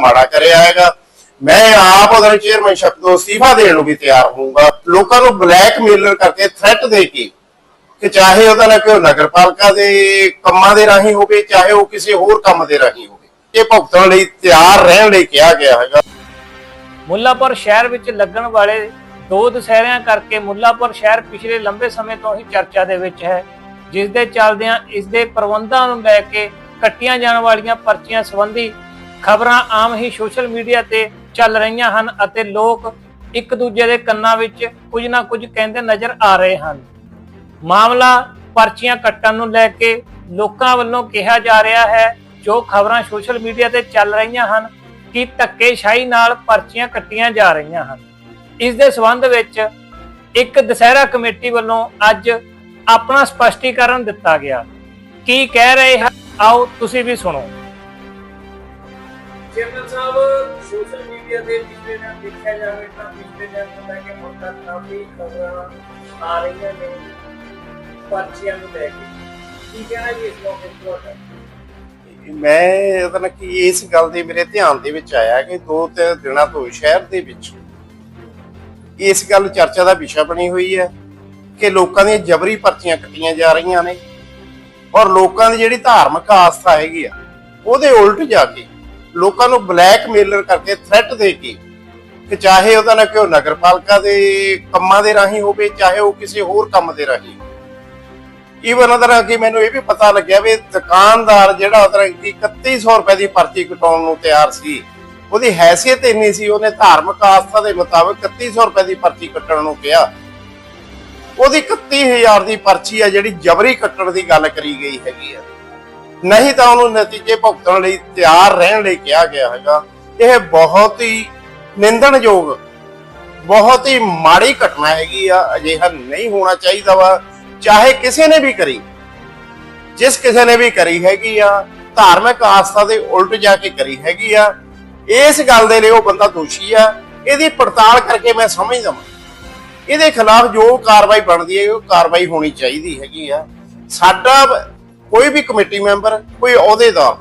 ਮਾੜਾ ਕਰਿਆ ਹੈਗਾ। ਮੈਂ ਆਪ ਉਹਦਾ ਚੇਅਰਮੈਨਸ਼ਿਪ ਤੋਂ ਅਸਤੀਫਾ ਦੇਣ ਨੂੰ ਵੀ ਤਿਆਰ ਹੋਊਂਗਾ। ਲੋਕਾਂ ਨੂੰ ਬਲੈਕਮੇਲਰ ਕਰਕੇ ਥ੍ਰੈਟ ਦੇ ਕੇ ਕਿ ਚਾਹੇ ਉਹਦਾ ਨਾ ਕੋਈ ਨਗਰਪਾਲਿਕਾ ਦੇ ਕੰਮਾਂ ਦੇ ਰਾਹੀਂ ਹੋਵੇ, ਚਾਹੇ ਉਹ ਕਿਸੇ ਹੋਰ ਕੰਮ ਦੇ ਰਾਹੀਂ ਹੋਵੇ। ਇਹ ਭੁਗਤਣ ਲਈ ਤਿਆਰ ਰਹਿਣ ਲਈ ਕਿਹਾ ਗਿਆ ਹੈਗਾ। ਮੁੱਲਾਪੁਰ ਸ਼ਹਿਰ ਵਿੱਚ ਲੱਗਣ ਵਾਲੇ ਦੋ ਦੁਸਹਿਰਿਆਂ ਕਰਕੇ ਮੁੱਲਾਪੁਰ ਸ਼ਹਿਰ ਪਿਛਲੇ ਲੰਬੇ ਸਮੇਂ ਤੋਂ ਹੀ ਚਰਚਾ ਦੇ ਵਿੱਚ ਹੈ। ਜਿਸ ਦੇ ਚੱਲਦਿਆਂ ਇਸ ਦੇ ਪ੍ਰਬੰਧਾਂ ਨੂੰ ਲੈ ਕੇ ਕੱਟੀਆਂ ਜਾਣ ਵਾਲੀਆਂ ਪਰਚੀਆਂ ਸੰਬੰਧੀ ਖਬਰਾਂ ਆਮ ਹੀ ਸੋਸ਼ਲ ਮੀਡੀਆ ਤੇ ਚੱਲ ਰਹੀਆਂ ਹਨ ਅਤੇ ਲੋਕ ਇੱਕ ਦੂਜੇ ਦੇ ਕੰਨਾਂ ਵਿੱਚ ਕੁਝ ਨਾ ਕੁਝ ਕਹਿੰਦੇ ਨਜ਼ਰ ਆ ਰਹੇ ਹਨ। ਮਾਮਲਾ ਪਰਚੀਆਂ ਕੱਟਣ ਨੂੰ ਲੈ ਕੇ ਲੋਕਾਂ ਵੱਲੋਂ ਕਿਹਾ ਜਾ ਰਿਹਾ ਹੈ, ਜੋ ਖਬਰਾਂ ਸੋਸ਼ਲ ਮੀਡੀਆ ਤੇ ਚੱਲ ਰਹੀਆਂ ਹਨ, ਕਿ ਧੱਕੇਸ਼ਾਹੀ ਨਾਲ ਪਰਚੀਆਂ ਕੱਟੀਆਂ ਜਾ ਰਹੀਆਂ ਹਨ। ਇਸ ਦੇ ਸਬੰਧ ਵਿੱਚ ਇੱਕ ਦੁਸਹਿਰਾ ਕਮੇਟੀ ਵੱਲੋਂ ਅੱਜ ਆਪਣਾ ਸਪਸ਼ਟੀਕਰਨ ਦਿੱਤਾ ਗਿਆ। ਕੀ ਕਹਿ ਰਹੇ ਹਨ? ਆਓ ਤੁਸੀਂ ਵੀ ਸੁਣੋ। ਚੇਅਰਮੈਨ ਸਾਹਿਬ, ਸੋਸ਼ਲ ਮੀਡੀਆ ਤੇ ਪਿਛਲੇ ਦਿਨ ਦੇਖਿਆ ਜਾਵੇ ਤਾਂ ਪਿਛਲੇ ਦਿਨ ਤੋਂ ਲੈ ਕੇ ਹੁਣ ਤੱਕ ਕਾਫੀ ਖਬਰਾਂ ਆ ਰਹੀਆਂ ਨੇ, ਪਰਚੀਆਂ ਨੂੰ ਲੈ ਕੇ। ਕੀ ਕਹਿਣਾ ਜੀ ਇਸ ਮੌਕੇ ਤੁਹਾਡਾ? ਮੈਂ ਉਹਦਾ ਕਿ ਇਸ ਗੱਲ ਦੇ ਮੇਰੇ ਧਿਆਨ ਦੇ ਵਿੱਚ ਆਇਆ ਕਿ ਦੋ ਤਿੰਨ ਦਿਨਾਂ ਤੋਂ ਸ਼ਹਿਰ ਦੇ ਵਿੱਚ ਇਸ ਗੱਲ ਚਰਚਾ ਦਾ ਵਿਸ਼ਾ ਬਣੀ ਹੋਈ ਹੈ ਕਿ ਲੋਕਾਂ ਦੀਆਂ ਜਬਰੀ ਪਰਚੀਆਂ ਕੱਟੀਆਂ ਜਾ ਰਹੀਆਂ ਨੇ ਔਰ ਲੋਕਾਂ ਦੀ ਜਿਹੜੀ ਧਾਰਮਿਕ ਆਸਥਾ ਹੈਗੀ ਆ, ਉਹਦੇ ਉਲਟ ਜਾ ਕੇ ਲੋਕਾਂ ਨੂੰ ਬਲੈਕਮੇਲਰ ਕਰਕੇ ਥ੍ਰੈਟ ਦੇ ਕੇ ਕਿ ਚਾਹੇ ਉਹਦਾ ਨਾ ਕਿ ਨਗਰਪਾਲਿਕਾ ਦੇ ਕੰਮਾਂ ਦੇ ਰਾਹੀਂ ਹੋਵੇ, ਚਾਹੇ ਉਹ ਕਿਸੇ ਹੋਰ ਕੰਮ ਦੇ ਰਾਹੀਂ। ਈਵਨ ਉਹਦਾ ਕਿ ਮੈਨੂੰ ਇਹ ਵੀ ਪਤਾ ਲੱਗਿਆ ਵੀ ਦੁਕਾਨਦਾਰ ਜਿਹੜਾ ਉਹਦਾ 3100 ਰੁਪਏ ਦੀ ਪਰਚੀ ਕਟਾਉਣ ਨੂੰ ਤਿਆਰ ਸੀ, ਉਹਦੀ ਹੈਸੀਅਤ ਇੰਨੀ ਸੀ, ਉਹਨੇ ਧਾਰਮਿਕ ਆਸਥਾ ਦੇ ਮੁਤਾਬਕ 3100 ਰੁਪਏ ਦੀ ਪਰਚੀ ਕੱਟਣ ਨੂੰ ਕਿਹਾ। ਉਹਦੀ 31000 ਦੀ ਪਰਚੀ ਆ ਜਿਹੜੀ ਜਬਰੀ ਕੱਟਣ ਦੀ ਗੱਲ ਕਰੀ ਗਈ ਹੈਗੀ ਆ। ਨਹੀਂ ਤਾਂ ਉਹਨੂੰ ਨਤੀਜੇ ਭੁਗਤਣ ਲਈ ਤਿਆਰ ਰਹਿਣ ਲਈ ਕਿਹਾ ਗਿਆ ਹੈਗਾ। ਇਹ ਬਹੁਤ ਹੀ ਨਿੰਦਣਯੋਗ, ਬਹੁਤ ਹੀ ਮਾੜੀ ਘਟਨਾ ਹੈਗੀ ਆ, ਅਜਿਹਾ ਨਹੀਂ ਹੋਣਾ ਚਾਹੀਦਾ ਵਾ। ਚਾਹੇ ਕਿਸੇ ਨੇ ਵੀ ਕਰੀ, ਜਿਸ ਕਿਸੇ ਨੇ ਵੀ ਕਰੀ ਹੈਗੀ ਆ, ਧਾਰਮਿਕ ਆਸਥਾ ਦੇ ਉਲਟ ਜਾ ਕੇ ਕਰੀ ਹੈਗੀ ਆ, ਇਸ ਗੱਲ ਦੇ ਲਈ ਉਹ ਬੰਦਾ ਦੋਸ਼ੀ ਆ। ਇਹਦੀ ਪੜਤਾਲ ਕਰਕੇ ਮੈਂ ਸਮਝਦਾ ਵਾਂ ਇਹਦੇ ਖਿਲਾਫ ਜੋ ਕਾਰਵਾਈ ਬਣਦੀ ਹੈ, ਉਹ ਕਾਰਵਾਈ ਹੋਣੀ ਚਾਹੀਦੀ ਹੈਗੀ ਆ। ਸਾਡਾ ਕੋਈ ਵੀ ਕਮੇਟੀ ਮੈਂਬਰ, ਕੋਈ ਅਹੁਦੇਦਾਰ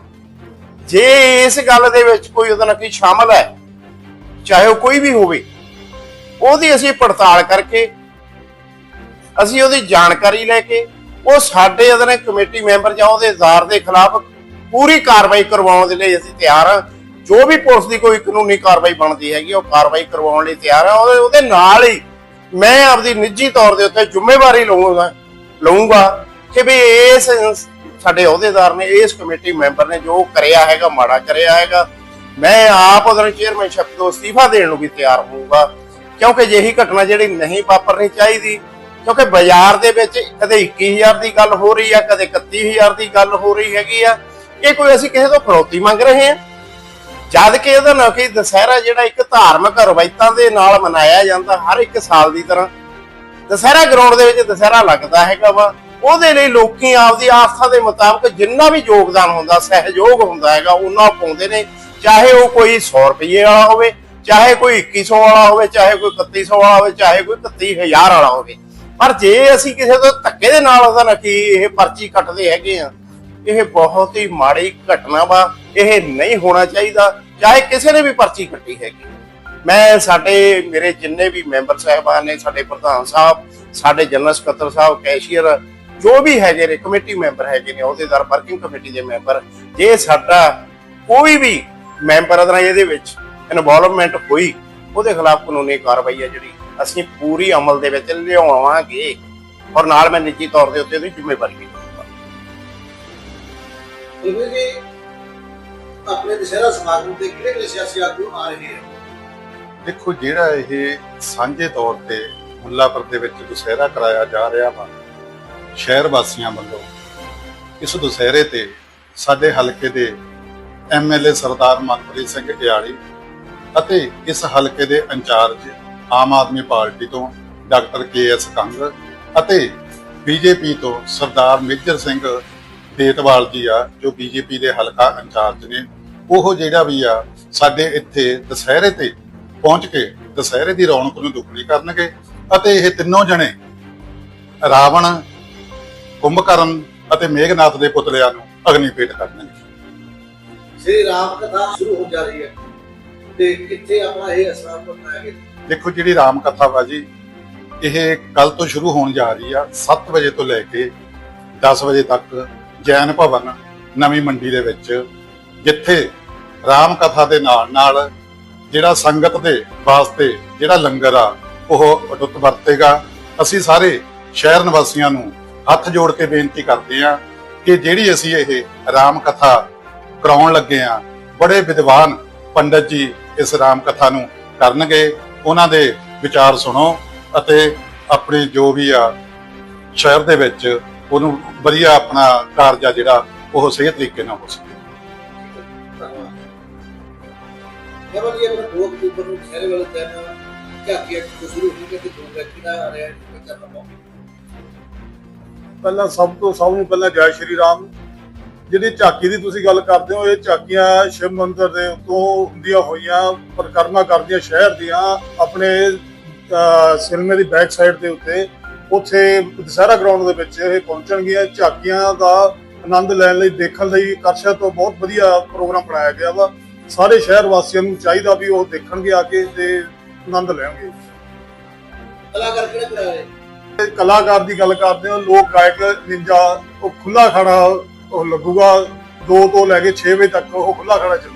ਜੇ ਇਸ ਗੱਲ ਦੇ ਵਿੱਚ ਕੋਈ ਉਹਦਾ ਨਾਲ ਕੋਈ ਸ਼ਾਮਲ ਹੈ, ਚਾਹੇ ਉਹ ਕੋਈ ਵੀ ਹੋਵੇ, ਉਹਦੀ ਅਸੀਂ ਪੜਤਾਲ ਕਰਕੇ, ਅਸੀਂ ਉਹਦੀ ਜਾਣਕਾਰੀ ਲੈ ਕੇ, ਉਹ ਸਾਡੇ ਉਹਦੇ ਨਾਲ ਕਮੇਟੀ ਮੈਂਬਰ ਜਾਂ ਉਹਦੇ ਅਹੁਦੇਦਾਰ ਦੇ ਖਿਲਾਫ ਪੂਰੀ ਕਾਰਵਾਈ ਕਰਵਾਉਣ ਦੇ ਲਈ ਅਸੀਂ ਤਿਆਰ ਹਾਂ। ਜੋ ਵੀ ਪੁਲਿਸ ਦੀ ਕੋਈ ਕਾਨੂੰਨੀ ਕਾਰਵਾਈ ਬਣਦੀ ਹੈਗੀ, ਉਹ ਕਾਰਵਾਈ ਕਰਵਾਉਣ ਲਈ ਤਿਆਰ ਹਾਂ। ਉਹਦੇ ਉਹਦੇ ਨਾਲ ਹੀ ਮੈਂ ਆਪਦੀ ਨਿੱਜੀ ਤੌਰ ਦੇ ਉੱਤੇ ਜ਼ਿੰਮੇਵਾਰੀ ਲਵਾਂਗਾ ਲਵਾਂਗਾ ਕਿ ਵੀ ਇਸ ਸਾਡੇ ਅਹੁਦੇਦਾਰ ਨੇ, ਇਸ ਕਮੇਟੀ ਮੈਂਬਰ ਨੇ ਜੋ ਕਰਿਆ ਹੈਗਾ, ਮਾੜਾ ਕਰਿਆ ਹੈਗਾ। ਮੈਂ ਆਪ ਉਹਦਾ ਚੇਅਰਮੈਨਸ਼ਿਪ ਤੋਂ ਅਸਤੀਫਾ ਦੇਣ ਨੂੰ ਵੀ ਤਿਆਰ ਹੋਊਗਾ। ਕਿਉਂਕਿ ਜਿਹੀ ਘਟਨਾ ਜਿਹੜੀ ਨਹੀਂ ਵਾਪਰਨੀ ਚਾਹੀਦੀ, ਕਿਉਂਕਿ ਬਾਜ਼ਾਰ ਦੇ ਵਿੱਚ ਕਦੇ 21000 ਦੀ ਗੱਲ ਹੋ ਰਹੀ ਆ, ਕਦੇ 31000 ਦੀ ਗੱਲ ਹੋ ਰਹੀ ਹੈਗੀ ਆ। ਇਹ ਕੋਈ ਅਸੀਂ ਕਿਸੇ ਤੋਂ ਫਰੋਤੀ ਮੰਗ ਰਹੇ ਹਾਂ। ਜਦ ਕਿ ਇਹਦਾ ਨਾ ਕਿ ਦੁਸਹਿਰਾ ਜਿਹੜਾ ਇੱਕ ਧਾਰਮਿਕ ਰਵਾਇਤਾਂ ਦੇ ਨਾਲ ਮਨਾਇਆ ਜਾਂਦਾ ਹਰ ਇੱਕ ਸਾਲ ਦੀ ਤਰ੍ਹਾਂ। ਦੁਸਹਿਰਾ ਗਰਾਊਂਡ ਦੇ ਵਿੱਚ ਦੁਸਹਿਰਾ ਲੱਗਦਾ ਹੈਗਾ ਵਾ। ਉਹਦੇ ਲਈ ਲੋਕੀ ਆਪਦੀ ਆਸਥਾ ਦੇ ਮੁਤਾਬਕ ਜਿੰਨਾ ਵੀ ਯੋਗਦਾਨ ਹੁੰਦਾ, ਸਹਿਯੋਗ ਹੁੰਦਾ ਹੈਗਾ, ਉਹਨਾਂ ਪਾਉਂਦੇ ਨੇ। ਚਾਹੇ ਉਹ ਕੋਈ 100 ਰੁਪਏ ਵਾਲਾ ਹੋਵੇ, ਚਾਹੇ ਕੋਈ 2100 ਵਾਲਾ ਹੋਵੇ, ਚਾਹੇ ਕੋਈ 3100 ਵਾਲਾ ਹੋਵੇ, ਚਾਹੇ ਕੋਈ 31000 ਵਾਲਾ ਹੋਵੇ। ਪਰ ਜੇ ਅਸੀਂ ਕਿਸੇ ਤੋਂ ਧੱਕੇ ਦੇ ਨਾਲ ਉਹਦਾ ਨਾ ਕਿ ਇਹ ਪਰਚੀ ਕੱਟਦੇ ਹੈਗੇ ਆ, ਇਹ ਬਹੁਤ ਹੀ ਮਾੜੀ ਘਟਨਾ ਵਾ, ਇਹ ਨਹੀਂ ਹੋਣਾ ਚਾਹੀਦਾ, ਚਾਹੇ ਕਿਸੇ ਨੇ ਵੀ ਪਰਚੀ ਕੱਟੀ ਹੈਗੀ। ਮੈਂ ਸਾਡੇ, ਮੇਰੇ ਜਿੰਨੇ ਵੀ ਮੈਂਬਰ ਸਾਹਿਬਾਨ ਨੇ, ਸਾਡੇ ਪ੍ਰਧਾਨ ਸਾਹਿਬ, ਸਾਡੇ ਜਨਰਲ ਸਕੱਤਰ ਸਾਹਿਬ, ਕੈਸ਼ੀਅਰ ਜੋ ਵੀ ਹੈਗੇ ਨੇ ਕਮੇਟੀ ਮੈਂਬਰ ਹੈਗੇ ਨੇ ਅਹੁਦੇਦਾਰ ਵਰਕਿੰਗ ਕਮੇਟੀ ਦੇ ਮੈਂਬਰ ਜੇ ਸਾਡਾ ਕੋਈ ਵੀ ਮੈਂਬਰ ਅਦਰ ਇਹਦੇ ਵਿੱਚ ਇਨਵੋਲਵਮੈਂਟ ਹੋਈ ਉਹਦੇ ਖਿਲਾਫ ਕਾਨੂੰਨੀ ਕਾਰਵਾਈ ਹੈ ਜਿਹੜੀ ਅਸੀਂ ਪੂਰੀ ਅਮਲ ਦੇ ਵਿੱਚ ਲਿਆਵਾਂਗੇ ਔਰ ਨਾਲ ਮੈਂ ਨਿੱਜੀ ਤੌਰ ਦੇ ਉੱਤੇ ਉਹਦੀ ਜ਼ਿੰਮੇਵਾਰੀ ਵੀ ਲਵਾਂਗਾ ਜਿਵੇਂ ਕਿ ਆਪਣੇ ਦੁਸਹਿਰਾ ਸਮਾਗਮ ਤੇ ਕਿਹੜੇ ਕਿਹੜੇ ਸਿਆਸੀ ਆਗੂ ਆ ਰਹੇ ਹਨ ਦੇਖੋ ਜਿਹੜਾ ਇਹ ਸਾਂਝੇ ਤੌਰ ਤੇ ਮੁੱਲਾਪੁਰ ਦੇ ਵਿੱਚ ਦੁਸਹਿਰਾ ਕਰਾਇਆ ਜਾ ਰਿਹਾ ਵਾ ਸ਼ਹਿਰ ਵਾਸੀਆਂ ਵੱਲੋਂ ਇਸ ਦੁਸਹਿਰੇ ਤੇ ਸਾਡੇ ਹਲਕੇ ਦੇ ਐਮਐਲਏ ਸਰਦਾਰ ਮਨਪ੍ਰੀਤ ਸਿੰਘ ਢਿਆਲੀ ਅਤੇ ਇਸ ਹਲਕੇ ਦੇ ਇੰਚਾਰਜ ਆਮ ਆਦਮੀ ਪਾਰਟੀ ਤੋਂ ਡਾਕਟਰ ਕੇ ਐਸ ਕੰਗ ਅਤੇ ਬੀਜੇਪੀ ਤੋਂ ਸਰਦਾਰ ਮੇਜਰ ਸਿੰਘ ਦੇਤਵਾਲ ਜੀ ਆ, ਜੋ ਬੀਜੇਪੀ ਦੇ ਹਲਕਾ ਇੰਚਾਰਜ ਨੇ, ਉਹ ਜਿਹੜਾ ਵੀ ਆ, ਸਾਡੇ ਇੱਥੇ ਦੁਸਹਿਰੇ ਤੇ ਪਹੁੰਚ ਕੇ ਦੁਸਹਿਰੇ ਦੀ ਰੌਣਕ ਨੂੰ ਦੁੱਗਣੀ ਕਰਨਗੇ ਅਤੇ ਇਹ ਤਿੰਨੋਂ ਜਣੇ ਰਾਵਣ ਕੁੰਭਕਰਨ ਅਤੇ ਮੇਘਨਾਥ ਦੇ ਪੁਤਲਿਆਂ ਨੂੰ ਅਗਨੀ ਭੇਟ ਕਰਨਗੇ ਸ੍ਰੀ ਰਾਮ ਕਥਾ ਸ਼ੁਰੂ ਹੋ ਜਾ ਰਹੀ ਹੈ। ਤੇ ਕਿੱਥੇ ਆਪਣਾ ਇਹ ਅਸਰਾਮ ਬਣਾਇਆ ਗਿਆ ਦੇਖੋ ਜਿਹੜੀ ਰਾਮ ਕਥਾ ਵਾ ਜੀ ਇਹ ਕੱਲ ਤੋਂ ਸ਼ੁਰੂ ਹੋਣ ਜਾ ਰਹੀ ਆ 7 ਵਜੇ ਤੋਂ ਲੈ ਕੇ 10 ਵਜੇ ਤੱਕ ਜੈਨ ਭਵਨ ਨਵੀਂ ਮੰਡੀ ਦੇ ਵਿੱਚ ਜਿੱਥੇ ਰਾਮ ਕਥਾ ਦੇ ਨਾਲ ਨਾਲ ਜਿਹੜਾ ਸੰਗਤ ਦੇ ਵਾਸਤੇ ਜਿਹੜਾ ਲੰਗਰ ਆ ਉਹ ਅਟੁੱਟ ਵਰਤੇਗਾ। ਅਸੀਂ ਸਾਰੇ ਸ਼ਹਿਰ ਨਿਵਾਸੀਆਂ ਨੂੰ ਹੱਥ ਜੋੜ ਕੇ ਬੇਨਤੀ ਕਰਦੇ ਆ ਕਿ ਜਿਹੜੀ ਅਸੀਂ ਇਹ ਰਾਮ ਕਥਾ ਕਰਾਉਣ ਲੱਗੇ ਆ ਬੜੇ ਵਿਦਵਾਨ ਪੰਡਤ ਜੀ ਇਸ ਰਾਮ ਕਥਾ ਨੂੰ ਕਰਨਗੇ। ਉਹਨਾਂ ਦੇ ਵਿਚਾਰ ਸੁਣੋ ਅਤੇ ਆਪਣੇ ਜੋ ਵੀ ਆ ਸ਼ਹਿਰ ਦੇ ਵਿੱਚ ਉਹਨੂੰ ਵਧੀਆ ਆਪਣਾ ਕਾਰਜ ਆ ਜਿਹੜਾ, ਉਹ ਸਹੀ ਤਰੀਕੇ ਨਾਲ ਹੋ ਸਕੇ। ਕੇਵਲ ਇਹ ਆਪਣਾ 2 ਅਕਤੂਬਰ ਨੂੰ ਸ਼ਹਿਰ ਵਾਲੇ ਦਿਨ ਝਾਕੀਆਂ ਤੋਂ ਸ਼ੁਰੂ ਹੋ ਕੇ ਤੇ ਦੋ ਵਿਅਕਤੀ ਦਾ ਅਰੇਂਜ ਕਰਨਾ ਪਊਗਾ ਪਹਿਲਾਂ ਸਭ ਤੋਂ ਸਭ ਨੂੰ ਪਹਿਲਾਂ ਜੈ ਸ਼੍ਰੀ ਰਾਮ। ਜਿਹੜੀ ਝਾਕੀ ਦੀ ਤੁਸੀਂ ਗੱਲ ਕਰਦੇ ਹੋ, ਇਹ ਝਾਕੀਆਂ ਸ਼ਿਵ ਮੰਦਰ ਦੇ ਉੱਤੋਂ ਹੁੰਦੀਆਂ ਹੋਈਆਂ, ਪਰਿਕਰਮਾ ਕਰਦੀਆਂ ਸ਼ਹਿਰ ਦੀਆਂ, ਆਪਣੇ ਸਿਨੇਮੇ ਦੀ ਬੈਕ ਸਾਈਡ ਦੇ ਉੱਤੇ। ਉੱਥੇ ਦਸਹਿਰਾ ਗਰਾਊਂਡ ਦੇ ਵਿੱਚ ਇਹ ਪਹੁੰਚਣਗੀਆਂ। ਝਾਕੀਆਂ ਦਾ ਆਨੰਦ ਲੈਣ ਲਈ, ਦੇਖਣ ਲਈ ਕਰਸ਼ਾ ਤੋਂ ਬਹੁਤ ਵਧੀਆ ਪ੍ਰੋਗਰਾਮ ਬਣਾਇਆ ਗਿਆ ਵਾ। ਸਾਰੇ ਸ਼ਹਿਰ ਵਾਸੀਆਂ ਨੂੰ ਚਾਹੀਦਾ ਵੀ ਉਹ ਦੇਖਣਗੇ ਆ ਕੇ ਤੇ ਆਨੰਦ ਲੈਣਗੇ। ਕਲਾਕਾਰ ਕਿਹੜੇ ਕਿਹੜੇ ਕਲਾਕਾਰ ਦੀ ਗੱਲ ਕਰਦੇ ਹਾਂ, ਲੋਕ ਗਾਇਕ ਨਿੰਜਾ, ਉਹ ਖੁੱਲਾ ਖਾਣਾ ਉਹ ਲੱਗੂਗਾ 2 ਤੋਂ ਲੈ ਕੇ 6 ਵਜੇ ਤੱਕ ਉਹ ਖੁੱਲਾ ਖਾਣਾ ਚੱਲੂਗਾ